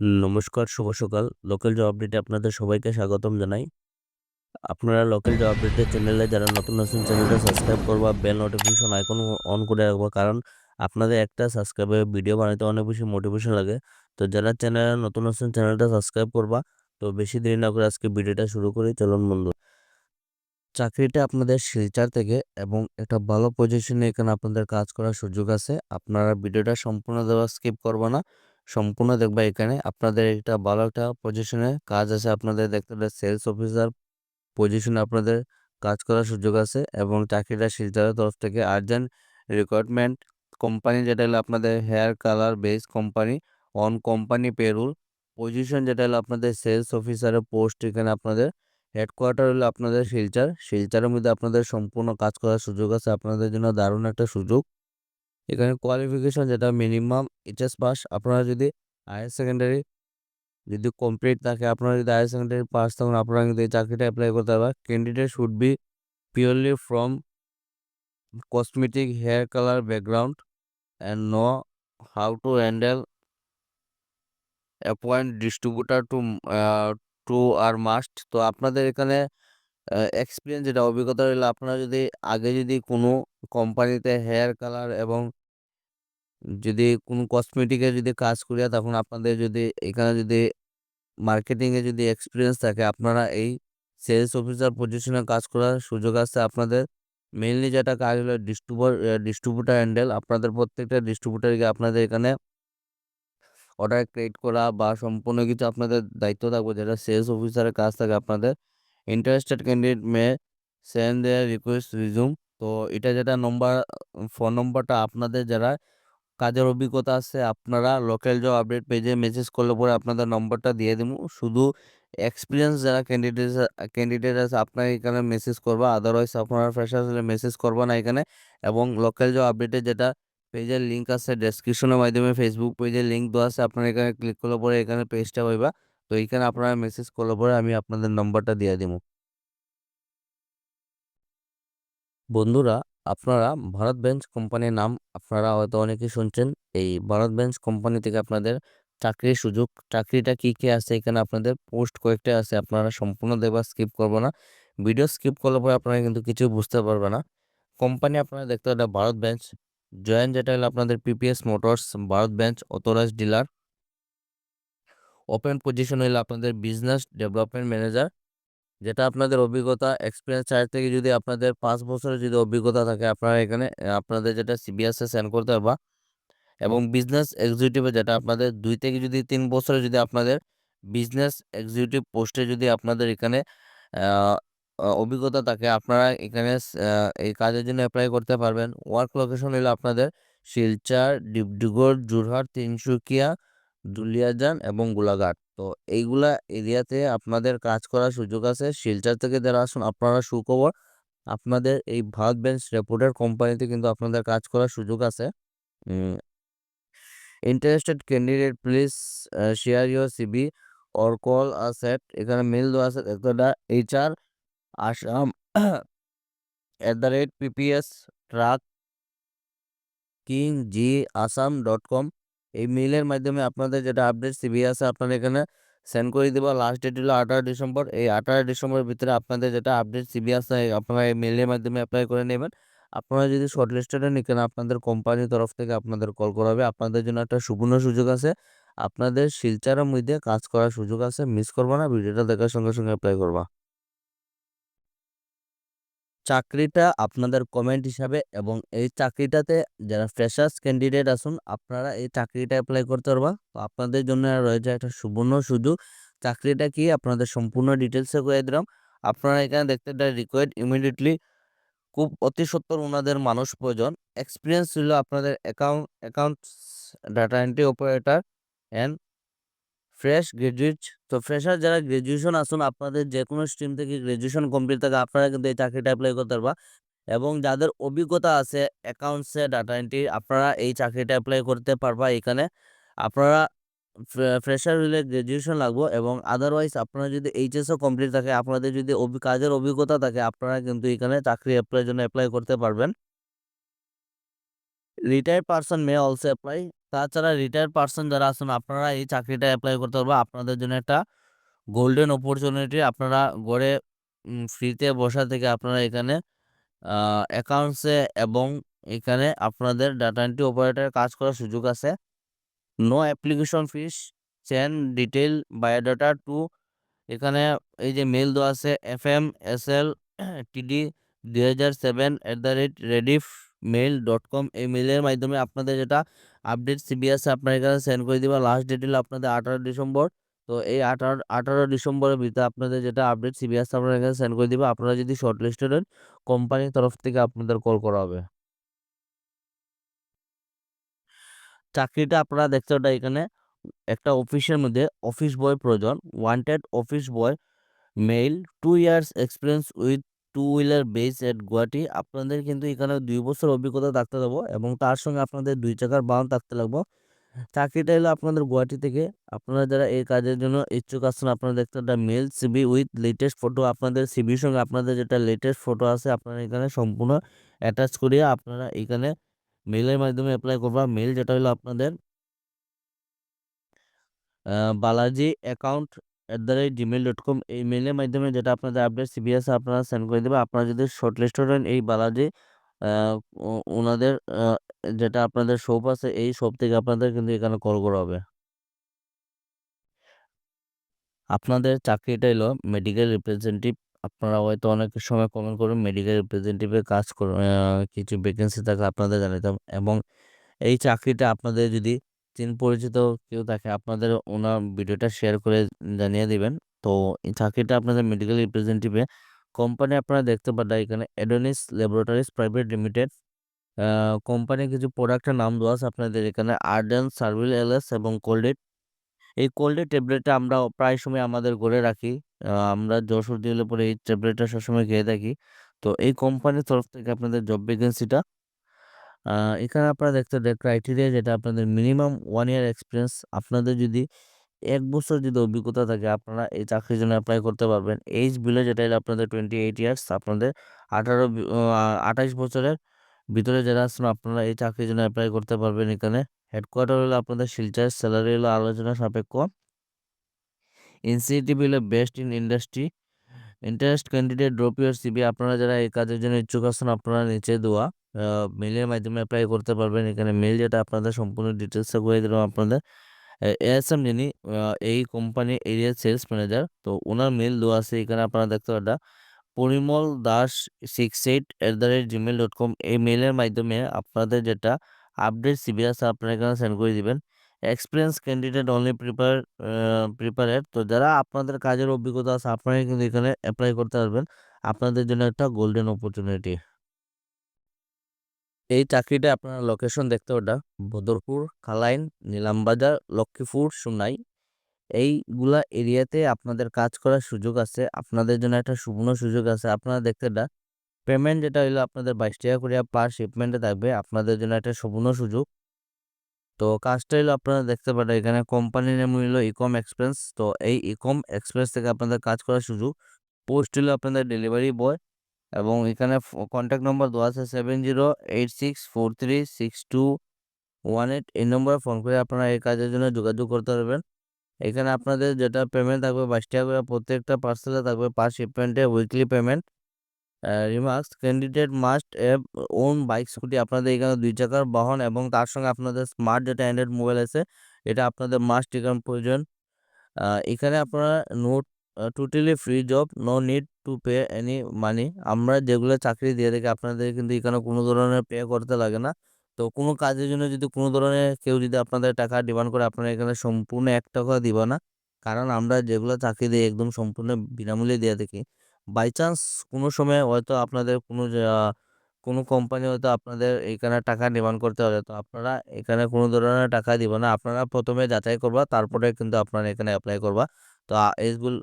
নমস্কার, শুভ সকাল। Local job আপডেটে আপনাদের সবাইকে স্বাগতম জানাই। আপনারা লোকাল জব আপডেটের চ্যানেলে যারা নতুন আছেন চ্যানেলটা সাবস্ক্রাইব করবা, বেল নোটিফিকেশন আইকন অন করে রাখবা কারণ আপনাদের একটা সাবস্ক্রাইবে ভিডিও বানাইতে অনেক বেশি মোটিভেশন লাগে। তো যারা চ্যানেলে নতুন আছেন চ্যানেলটা সাবস্ক্রাইব করবা। তো বেশি দেরি না করে আজকে ভিডিওটা শুরু করি চলুন বন্ধু। চাকরিটা আপনাদের শিলচর থেকে এবং একটা ভালো পজিশনে এখানে আপনাদের কাজ করার সুযোগ আছে। আপনারা ভিডিওটা সম্পূর্ণ দেওয়া স্কিপ করবা না। সম্পূর্ণ দেখবা এখানে। আপনাদের একটা ভালো একটা পজিশনে কাজ আছে। আপনাদের দেখতে পাবেন সেলস অফিসার পজিশনে আপনাদের কাজ করার সুযোগ আছে এবং চাকরিটা শিলচরের তরফ থেকে আর্জেন্ট রিক্রুটমেন্ট কোম্পানি যেটা হলো আপনাদের hair colour base company on company পেরুল position যেটা হলো আপনাদের সেলস অফিসারের পোস্ট এখানে আপনাদের হেডকোয়ার্টার হলো আপনাদের শিলচর। শিলচরের মধ্যে আপনাদের সম্পূর্ণ কাজ করার সুযোগ আছে। আপনাদের জন্য দারুণ একটা সুযোগ। এখানে কোয়ালিফিকেশন যেটা মিনিমাম এইচএস পাস আপনারা যদি হায়ার সেকেন্ডারি যদি কমপ্লিট থাকে, আপনারা যদি হায়ার সেকেন্ডারি পাস তখন আপনারা কিন্তু এই চাকরিটা অ্যাপ্লাই করতে পারবেন। Candidate should be purely from cosmetic hair colour background and know how to handle appoint distributor to to R must তো আপনাদের এখানে এক্সপিরিয়েন্স যেটা, অভিজ্ঞতা হলে আপনারা যদি আগে যদি কোনো কোম্পানিতে হেয়ার কালার এবং যদি কোনো কসমেটিকে যদি কাজ করিয়া তখন আপনাদের যদি এখানে যদি মার্কেটিংয়ে যদি এক্সপিরিয়েন্স থাকে, আপনারা এই সেলস অফিসার পজিশনে কাজ করার সুযোগ আছে আপনাদের। মেইনলি যেটা কাজ হলো ডিস্ট্রিবিউর ডিস্ট্রিবিউটার হ্যান্ডেল আপনাদের প্রত্যেকটা ডিস্ট্রিবিউটারকে আপনাদের এখানে অর্ডার ক্রিয়েট করা বা সম্পূর্ণ কিছু আপনাদের দায়িত্ব থাকবে, যেটা সেলস অফিসারের কাজ থাকে আপনাদের। Interested candidate may send their request resume তো এটা যেটা নম্বর ফোন নম্বরটা আপনাদের যারা কাজের অভিজ্ঞতা আছে, আপনারা লোকাল জব আপডেট পেজে মেসেজ করলে পরে আপনাদের নম্বরটা দিয়ে দেবো। শুধু এক্সপিরিয়েন্স যারা ক্যান্ডিডেট ক্যান্ডিডেট আছে, আপনার এখানে মেসেজ করবা আদারওয়াইজ আপনারা ফ্রেশার মেসেজ করবা না এখানে। এবং লোকাল জব আপডেটে যেটা পেজের লিঙ্ক আছে ডেসক্রিপশনের মাধ্যমে ফেসবুক পেজের লিঙ্ক দেওয়া আছে, আপনারা এখানে ক্লিক করলে পরে এখানে পেজটা পাইবা। তো এইখানে আপনারা মেসেজ করলে পরে আমি আপনাদের নম্বরটা দিয়ে দিব। বন্ধুরা আপনারা ভারত বেঞ্চ কোম্পানির নাম আপনারা হয়তো অনেকেই শুনছেন। এই ভারত বেঞ্চ কোম্পানি থেকে আপনাদের চাকরির সুযোগ, চাকরিটা কি কি আছে এখানে আপনাদের পোস্ট কয়েকটা আছে, আপনারা সম্পূর্ণ দেবা স্কিপ করব না। ভিডিও স্কিপ করলে পরে আপনারা কিন্তু কিছু বুঝতে পারবে না। কোম্পানি আপনারা দেখতে পাবেন ভারত বেঞ্চ, জয়েন যেটা হলো আপনাদের PPS motors, Bharat Benz authorise dealer. Open position হলো আপনাদের বিজনেস ডেভেলপমেন্ট ম্যানেজার। যেটা আপনাদের অভিজ্ঞতা এক্সপিরিয়েন্স চার্জ থেকে যদি আপনাদের পাঁচ বছরের যদি অভিজ্ঞতা থাকে আপনারা এখানে আপনাদের যেটা সিবিএসে সেন্ড করতে পারবা এবং বিজনেস এক্সিকিউটিভে যেটা আপনাদের দুই থেকে যদি তিন বছরে যদি আপনাদের বিজনেস এক্সিকিউটিভ পোস্টে যদি আপনাদের এখানে অভিজ্ঞতা থাকে আপনারা এখানে এই কাজের জন্য অ্যাপ্লাই করতে পারবেন। ওয়ার্ক লোকেশন হলো আপনাদের শিলচর, ডিব্রুগড় যোরহাট তিনসুকিয়া, দুলিয়াজান এবং গোলাঘাট। তো এইগুলা এরিয়াতে আপনাদের কাজ করার সুযোগ আছে। শিলচর থেকে যারা আসুন, আপনারা সুখবর। আপনাদের এই ভারত বেঞ্চ রেপুটেড কোম্পানিতে কিন্তু আপনাদের কাজ করার সুযোগ আছে। Interested candidate please share your CV or call set এখানে মেল দেওয়া আছে একটা HR Assam at the rate PPS truck king G Assam dot com এই মেইলের মাধ্যমে আপনাদের যেটা আপডেট সিবি আছে আপনারা এখানে সেন্ড করে দেবো লাস্ট ডেট হলো আঠারো ডিসেম্বর। এই আঠারো ডিসেম্বরের ভিতরে আপনাদের যেটা আপডেট সিবি আছে, আপনারা এই মেইলের মাধ্যমে অ্যাপ্লাই করে নেবেন। আপনারা যদি শর্ট লিস্টেড নিকেন আপনাদের কোম্পানির তরফ থেকে আপনাদের কল করা হবে। আপনাদের জন্য একটা সুবর্ণ সুযোগ আছে। আপনাদের শিলচারের মধ্যে কাজ করার সুযোগ আছে। মিস করবা না, ভিডিওটা দেখার সঙ্গে সঙ্গে অ্যাপ্লাই করবা। চাকরিটা আপনাদের কমেন্ট হিসাবে এবং এই চাকরিটাতে যারা ফ্রেশার্স ক্যান্ডিডেট আসুন, আপনারা এই চাকরিটা অ্যাপ্লাই করতে পারবা। তো আপনাদের জন্য রয়েছে একটা সুবর্ণ সুযোগ। চাকরিটা কি আপনাদের সম্পূর্ণ ডিটেলসে করে দিলাম। আপনারা এখানে দেখতে রিকোয়ার্ড ইমিডিয়েটলি খুব অতি সত্তর ওনাদের মানুষ প্রয়োজন। এক্সপিরিয়েন্স ছিল আপনাদের account accounts data entry operator and fresh graduate তো ফ্রেশার যারা গ্রাজুয়েশন আসুন, আপনাদের যে কোনো স্ট্রিম থেকে গ্রাজুয়েশন কমপ্লিট থাকে, আপনারা কিন্তু এই চাকরিটা অ্যাপ্লাই করতে পারবা। এবং যাদের অভিজ্ঞতা আছে অ্যাকাউন্টসে ডাটা এন্ট্রি আপনারা এই চাকরিটা অ্যাপ্লাই করতে পারবা এখানে। আপনারা ফ্রেশার হলে গ্রাজুয়েশন লাগবো এবং আদারওয়াইজ আপনারা যদি এইচএসও কমপ্লিট থাকে, আপনাদের যদি অভি, কাজের অভিজ্ঞতা থাকে, আপনারা কিন্তু এখানে চাকরি অ্যাপ্লাইয়ের জন্য অ্যাপ্লাই করতে পারবেন। Retired person may also apply তাছাড়া রিটায়ার্ড পার্সন যারা আছেন, আপনারা এই চাকরিটা অ্যাপ্লাই করতে পারবেন। আপনাদের জন্য একটা গোল্ডেন অপরচুনিটি আপনারা গড়ে ফ্রিতে বসা থেকে আপনারা এখানে অ্যাকাউন্টসে এবং এখানে আপনাদের ডাটা এন্ট্রি অপারেটরের কাজ করার সুযোগ আছে। No application fees send detail biodata to এখানে এই যে মেল দেওয়া আছে F M S L TD দুই হাজার seven at the rate rediff mail dot com এই মেলের মাধ্যমে আপনাদের যেটা আপডেট সিবিএস আপনার এখানে সেন্ড করে দিবা। লাস্ট ডেট হলো আপনাদের আঠারো ডিসেম্বর। তো এই আঠারো আঠারো ডিসেম্বরের ভিতরে আপনাদের যেটা আপডেট সিবিএস আপনার এখানে সেন্ড করে দিবে। আপনারা যদি শর্ট লিস্টেড কোম্পানির তরফ থেকে আপনাদের কল করা হবে। চাকরিটা আপনারা দেখতে ওটা এখানে। একটা অফিসের মধ্যে অফিস বয় প্রয়োজন। Wanted office boy male two years experience with two wheeler base at Guwahati, আপনাদের কিন্তু এখানে দুই বছর অভিজ্ঞতা থাকতে দেবো এবং তার সঙ্গে আপনাদের দুই চাকার বাহন থাকতে লাগবো চাকরিটা হলো আপনাদের গুয়াহাটি থেকে। আপনারা যারা এই কাজের জন্য ইচ্ছুক আছেন, আপনারা দেখতে একটা mail CV with latest photo আপনাদের সিবির সঙ্গে আপনাদের যেটা লেটেস্ট ফটো আছে, আপনারা এখানে সম্পূর্ণ অ্যাটাচ করিয়ে আপনারা এখানে মেলের মাধ্যমে অ্যাপ্লাই করবা। মেল যেটা হলো আপনাদের Balaji account at the rate gmail dot com এই মেলের মাধ্যমে যেটা আপনাদের আপডেট সিবিএস আপনারা সেন্ড করে দেবে। আপনারা যদি শর্ট লিস্টেড হন এই বালাজি ওনাদের যেটা আপনাদের শপ আছে, এই শপ থেকে আপনাদের কিন্তু এখানে কল করা হবে। আপনাদের চাকরিটা হলো মেডিকেল রিপ্রেজেন্টেটিভ আপনারা হয়তো অনেক সময় কমেন্ট করুন মেডিকেল রিপ্রেজেন্টেটিভের কাজ করুন কিছু ভ্যাকেন্সি থাকে আপনাদের জানাতাম এবং এই চাকরিটা আপনাদের যদি চিন পরিচিত কেউ থাকে, আপনাদের ওনার ভিডিওটা শেয়ার করে জানিয়ে দিবেন। তো এই চাকরিটা আপনাদের মেডিকেল রিপ্রেজেন্টেটিভে কোম্পানি আপনারা দেখতে পারেন এখানে এডোনিস ল্যাবরেটরিজ প্রাইভেট লিমিটেড কোম্পানির কিছু প্রোডাক্টের নাম দেওয়া আছে আপনাদের এখানে আর্ডেন সার্ভিল এলএস এবং কোল্ডেট এই কোল্ডেট ট্যাবলেটটা আমরা প্রায় সময় আমাদের ঘরে রাখি আমরা জ্বর সর্দি হলে পরে এই ট্যাবলেটটা সবসময় খেয়ে থাকি। তো এই কোম্পানির তরফ থেকে আপনাদের জব ভ্যাকেন্সিটা এখানে আপনারা দেখতে ক্রাইটেরিয়া যেটা আপনাদের মিনিমাম ওয়ান ইয়ার এক্সপিরিয়েন্স আপনাদের যদি এক বছর যদি অভিজ্ঞতা থাকে, আপনারা এই চাকরির জন্য অ্যাপ্লাই করতে পারবেন। এইজ বিলে যেটা হলো আপনাদের টোয়েন্টি এইট ইয়ার্স আপনাদের আঠারো আঠাইশ বছরের ভিতরে যারা আছেন, আপনারা এই চাকরির জন্য অ্যাপ্লাই করতে পারবেন এখানে। হেডকোয়ার্টার হলো আপনাদের শিলচার স্যালারি হলো আলোচনা সাপেক্ষ। ইনসিটিভ হলো best in industry interest candidate drop your CV আপনারা যারা এই কাজের জন্য ইচ্ছুক আছেন, আপনারা নিচে দেওয়া মেলের মাধ্যমে অ্যাপ্লাই করতে পারবেন। এখানে মেল যেটা আপনাদের সম্পূর্ণ ডিটেলসে করে দিলাম আপনাদের। এএসএম যিনি এই কোম্পানি এরিয়া সেলস ম্যানেজার তো ওনার মেল দেওয়া আছে এখানে আপনারা দেখতে পারেন Parimal Das six eight at the rate gmail dot com এই মেলের মাধ্যমে আপনাদের যেটা আপডেট সিবি আছে আপনারা এখানে সেন্ড করে দিবেন। Experience candidate only prefer preferred তো যারা আপনাদের কাজের অভিজ্ঞতা আছে আপনারা কিন্তু এখানে অ্যাপ্লাই করতে পারবেন। আপনাদের জন্য একটা গোল্ডেন অপরচুনিটি এই চাকরিটা আপনারা লোকেশন দেখতে ওটা। বদরপুর, খালাইন, নিলামবাজার, লক্ষ্মীপুর, সুনাই। এইগুলা এরিয়াতে আপনাদের কাজ করার সুযোগ আছে। আপনাদের জন্য একটা সুবর্ণ সুযোগ আছে। আপনারা দেখতে এটা। পেমেন্ট যেটা হইল আপনাদের বাইশ টাকা করে পার শিপমেন্টে থাকবে। আপনাদের জন্য একটা সুবর্ণ সুযোগ। তো কাজটা হলো আপনারা দেখতে পারেন, এখানে কোম্পানির নাম হইল ইকম এক্সপ্রেস তো এই ইকম এক্সপ্রেস থেকে আপনাদের কাজ করার সুযোগ। পোস্ট হলো আপনাদের ডেলিভারি বয় এবং এখানে কন্ট্যাক্ট নম্বর দেওয়া আছে seven zero eight six four three six two one eight এই নম্বরে ফোন করে আপনারা এই কাজের জন্য যোগাযোগ করতে পারবেন। এখানে আপনাদের যেটা পেমেন্ট থাকবে, বাইশ টাকা করে প্রত্যেকটা পার্সেলে থাকবে per শিপমেন্টে weekly payment remarks candidate must have own bike scooty আপনাদের এখানে দুই চাকার বাহন এবং তার সঙ্গে আপনাদের স্মার্ট যেটা অ্যান্ড্রয়েড মোবাইল আছে। এটা আপনাদের মাস্ট এখানে প্রয়োজন। এখানে আপনারা note totally free job no need to pay any money আমরা যেগুলো চাকরি দিয়ে থাকি, আপনাদের কিন্তু এখানে কোনো ধরনের পে করতে লাগে না। তো কোনো কাজের জন্য যদি কোনো ধরনের কেউ যদি আপনাদের টাকা ডিমান্ড করে, আপনারা এখানে সম্পূর্ণ এক টাকা দিব না। কারণ আমরা যেগুলো চাকরি দিই একদম সম্পূর্ণ বিনামূল্যে দিয়ে থাকি। বাই চান্স কোনো সময় হয়তো আপনাদের কোনো কোনো কোম্পানি হয়তো আপনাদের এখানে টাকা ডিমান্ড করতে হবে তো আপনারা এখানে কোনো ধরনের টাকা দিব না। আপনারা প্রথমে যাচাই করবা, তারপরে কিন্তু আপনারা এখানে অ্যাপ্লাই করবা। তো এইগুলো